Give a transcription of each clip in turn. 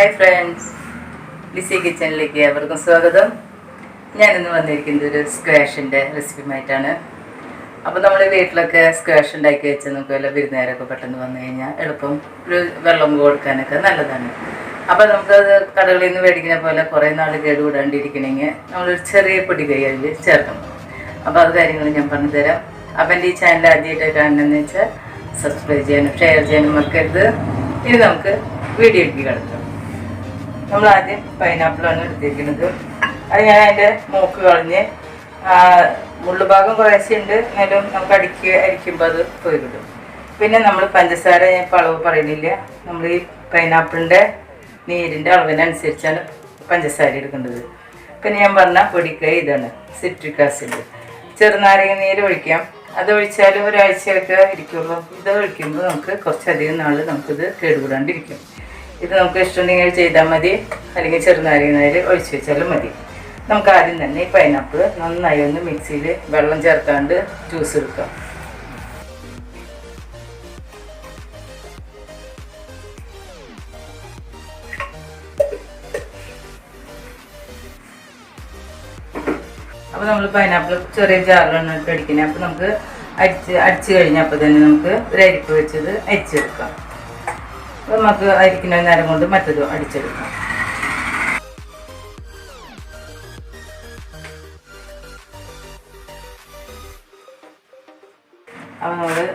Hi friends Lissy കിച്ചണിലേക്ക് ഏവർക്കും സ്വാഗതം. ഞാനിന്ന് വന്നിരിക്കുന്നത് ഒരു സ്ക്വാഷിന്റെ റെസിപ്പിയുമായിട്ടാണ് അപ്പോൾ നമ്മൾ വീട്ടിലൊക്കെ സ്ക്വാഷ് ഉണ്ടാക്കി വെച്ച് നമുക്ക് വല്ല വിരുന്നേരമൊക്കെ പെട്ടെന്ന് വന്നു കഴിഞ്ഞാൽ എളുപ്പം ഒരു വെള്ളം കൊടുക്കാനൊക്കെ നല്ലതാണ്. അപ്പോൾ നമുക്കത് കടകളിൽ നിന്ന് മേടിക്കുന്ന പോലെ കുറേ നാൾ കേടുകൂടാണ്ടിരിക്കണമെങ്കിൽ നമ്മളൊരു ചെറിയ പൊടി കൈ അതിൽ ചേർക്കണം. അപ്പോൾ അത് കാര്യങ്ങൾ ഞാൻ പറഞ്ഞുതരാം. അപ്പം എന്റെ ഈ ചാനൽ ആദ്യമായിട്ട് കാണണമെന്ന് വെച്ചാൽ സബ്സ്ക്രൈബ് ചെയ്യാനും ഷെയർ ചെയ്യാനും മറക്കരുത്. ഇനി നമുക്ക് വീഡിയോ വീഡിയോയ്ക്ക് കിടക്കാം. നമ്മൾ ആദ്യം പൈനാപ്പിളാണ് എടുത്തിരിക്കുന്നത് അത് ഞാൻ അതിന്റെ മൂക്ക് കളഞ്ഞ് മുള്ളുഭാഗം കുറേശ്ശെ ഉണ്ട് എന്നാലും നമുക്ക് അടിക്ക് അരിക്കുമ്പോൾ അത് പോയി കിട്ടും. പിന്നെ നമ്മൾ പഞ്ചസാര ഞാൻ ഇപ്പോൾ അളവ് പറയുന്നില്ല. നമ്മൾ ഈ പൈനാപ്പിളിന്റെ നീരിന്റെ അളവിനനുസരിച്ചാണ് പഞ്ചസാര എടുക്കേണ്ടത്. പിന്നെ ഞാൻ പറഞ്ഞ പൊടിക്കൈ ഇതാണ് സിട്രിക് ആസിഡ് ചെറുനാരങ്ങ നീര് ഒഴിക്കാം. അത് ഒഴിച്ചാൽ ഒരാഴ്ചയൊക്കെ ഇരിക്കുള്ളൂ ഇത് ഒഴിക്കുമ്പോൾ നമുക്ക് കുറച്ചധികം നാൾ നമുക്കിത് കേടുകൂടാണ്ടിരിക്കും. ഇത് നമുക്ക് ഇഷ്ടമുണ്ടെങ്കിൽ ചെയ്താൽ മതി. അല്ലെങ്കിൽ ചെറുനാരങ്ങ ഒഴിച്ചു വെച്ചാലും മതി. നമുക്ക് ആദ്യം തന്നെ ഈ പൈനാപ്പിൾ നന്നായി ഒന്ന് മിക്സിയിൽ വെള്ളം ചേർക്കാണ്ട് ജ്യൂസ് എടുക്കാം. അപ്പോൾ നമ്മൾ പൈനാപ്പിൾ ചെറിയ ജാറിലാണ് ഇട്ട് അടിക്കുന്നത് അപ്പോൾ നമുക്ക് അടിച്ച് അടിച്ച് കഴിഞ്ഞപ്പോൾ തന്നെ നമുക്ക് ഒരു അരിപ്പ് വെച്ചത് അരിച്ചെടുക്കാം. നമുക്ക് അരിക്കുന്ന നേരം കൊണ്ട് മറ്റത് അടിച്ചെടുക്കാം. അപ്പം നമ്മൾ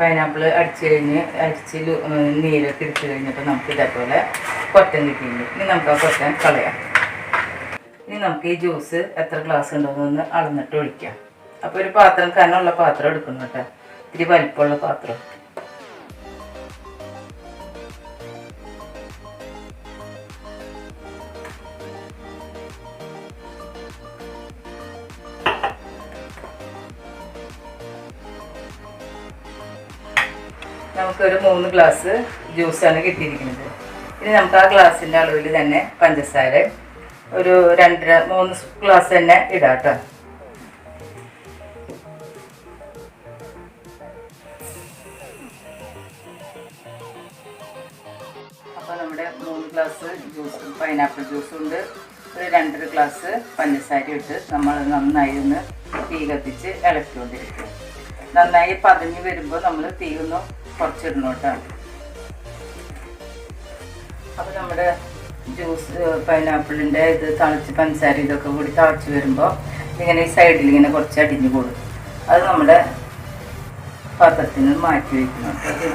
പൈനാപ്പിൾ അടിച്ച് കഴിഞ്ഞ് അടിച്ച് ലു- നീരൊക്കെ എടുത്തു കഴിഞ്ഞപ്പോൾ നമുക്ക് ഇതേപോലെ കൊറ്റൻ കിട്ടിയിട്ടുണ്ട്. ഇനി നമുക്ക് ആ കൊറ്റൻ കളയാം. ഇനി നമുക്ക് ഈ ജ്യൂസ് എത്ര ഗ്ലാസ് ഉണ്ടോയെന്ന് അളന്നിട്ട് ഒഴിക്കാം. അപ്പോൾ ഒരു പാത്രം കനമുള്ള പാത്രം എടുക്കണം കേട്ടോ. ഇത്തിരി വലിപ്പമുള്ള പാത്രം. നമുക്കൊരു മൂന്ന് ഗ്ലാസ് ജ്യൂസാണ് കിട്ടിയിരിക്കുന്നത്. ഇനി നമുക്ക് ആ ഗ്ലാസിന്റെ അളവിൽ തന്നെ പഞ്ചസാര ഒരു രണ്ടര മൂന്ന് ഗ്ലാസ് തന്നെ ഇടാം അപ്പോൾ നമ്മുടെ മൂന്ന് ഗ്ലാസ് ജ്യൂസ് പൈനാപ്പിൾ ജ്യൂസും ഉണ്ട്. ഒരു രണ്ടര ഗ്ലാസ് പഞ്ചസാര ഇട്ട് നമ്മൾ നന്നായി ഒന്ന് തീ കത്തിച്ച് ഇളക്കിക്കൊണ്ടിരിക്കും നന്നായി പതഞ്ഞ് വരുമ്പോൾ നമ്മൾ തീ ഒന്ന് കുറച്ചിടണം കേട്ടോ അപ്പോൾ നമ്മുടെ ജ്യൂസ് പൈനാപ്പിളിന്റെ ഇത് തളിച്ച് പഞ്ചസാര ഇതൊക്കെ കൂടി തളച്ച് വരുമ്പോൾ ഇങ്ങനെ ഈ സൈഡിൽ ഇങ്ങനെ കുറച്ച് അടിഞ്ഞു കൂടും അത് നമ്മുടെ പാത്രത്തിന് മാറ്റി വയ്ക്കണം അത്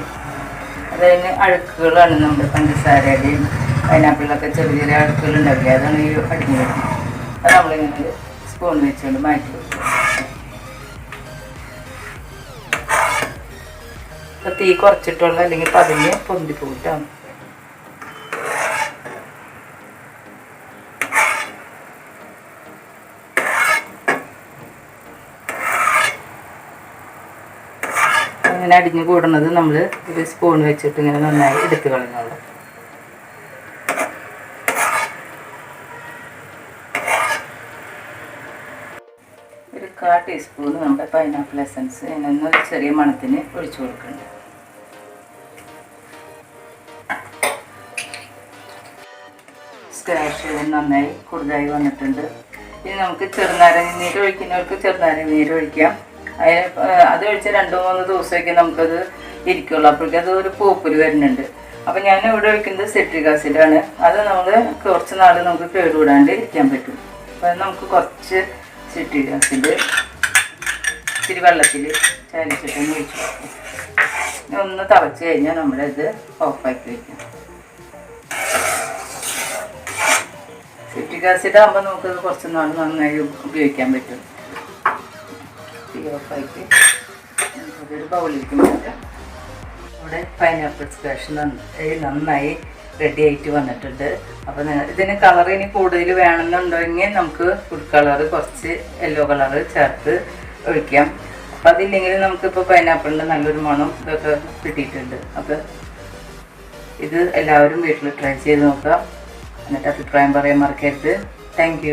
അതിന് അഴുക്കുകളാണ് നമ്മുടെ പഞ്ചസാരയുടെയും പൈനാപ്പിളിലൊക്കെ ചെറിയ ചെറിയ അഴുക്കുകൾ ഉണ്ടാവില്ലേ? അതാണ് ഈ അടിഞ്ഞു വരുന്നത്. അത് നമ്മളിങ്ങനെ സ്പൂൺ വെച്ചുകൊണ്ട് മാറ്റി വെക്കും. അപ്പോൾ തീ കുറച്ചിട്ടുള്ള അല്ലെങ്കിൽ പതിഞ്ഞ് പൊന്തി പോയിട്ടാണ്. അങ്ങനെ അടിഞ്ഞു കൂടുന്നത് നമ്മൾ ഒരു സ്പൂൺ വെച്ചിട്ട് ഇങ്ങനെ നന്നായി എടുത്ത് കളഞ്ഞോളൂ കാ ടീസ്പൂൺ നമ്മുടെ പൈനാപ്പിൾ എസൻസ് ഇതിനൊന്ന് ചെറിയ മണത്തിന് ഒഴിച്ചു കൊടുക്കുന്നുണ്ട് സ്ക്രാഷ് നന്നായി കൂടുതലായി വന്നിട്ടുണ്ട്. ഇനി നമുക്ക് ചെറുനാരങ്ങ നീര് ഒഴിക്കുന്നവർക്ക് ചെറുനാരങ്ങ നീര് ഒഴിക്കാം. അതിന് അത് ഒഴിച്ച് രണ്ട് മൂന്ന് ദിവസമൊക്കെ നമുക്കത് ഇരിക്കുള്ളൂ. അപ്പോഴേക്കും അത് ഒരു പൂപ്പൽ വരുന്നുണ്ട്. അപ്പം ഞാൻ ഇവിടെ ഒഴിക്കുന്നത് സെട്രിക് ആസിഡാണ് അത് നമ്മൾ കുറച്ച് നാൾ നമുക്ക് കേടുകൂടാണ്ട് ഇരിക്കാൻ പറ്റും. അപ്പം നമുക്ക് കുറച്ച് സിട്രിക് ആസിഡ് ഇച്ചിരി വെള്ളത്തിൽ ചാലിച്ചിട്ട് ഒഴിച്ചു കൊടുക്കും. ഒന്ന് തിളച്ച് കഴിഞ്ഞാൽ നമ്മളിത് ഓഫാക്കി വയ്ക്കാം സിട്രിക് ആസിഡ് ആകുമ്പോൾ നമുക്കത് കുറച്ച് നാൾ നന്നായി ഉപയോഗിക്കാൻ പറ്റും. ഓഫാക്കി നമുക്കതൊരു ബൗളിലേക്ക് മാറ്റാം. പൈനാപ്പിൾ സ്പെഷ്യൽ നന്നായി റെഡി ആയിട്ട് വന്നിട്ടുണ്ട്. അപ്പോൾ ഇതിന് കളർ ഇനി കൂടുതൽ വേണമെന്നുണ്ടെങ്കിൽ നമുക്ക് ഫുഡ് കളർ കുറച്ച് യെല്ലോ കളർ ചേർത്ത് ഒഴിക്കാം. അപ്പോൾ അതില്ലെങ്കിൽ നമുക്ക് നമുക്കിപ്പോൾ പൈനാപ്പിളിന്റെ നല്ലൊരു മണം ഇതൊക്കെ കിട്ടിയിട്ടുണ്ട്. അപ്പോൾ ഇത് എല്ലാവരും വീട്ടിൽ ട്രൈ ചെയ്ത് നോക്കാം എന്നിട്ട് അഭിപ്രായം പറയാൻ മറക്കരുത്. താങ്ക്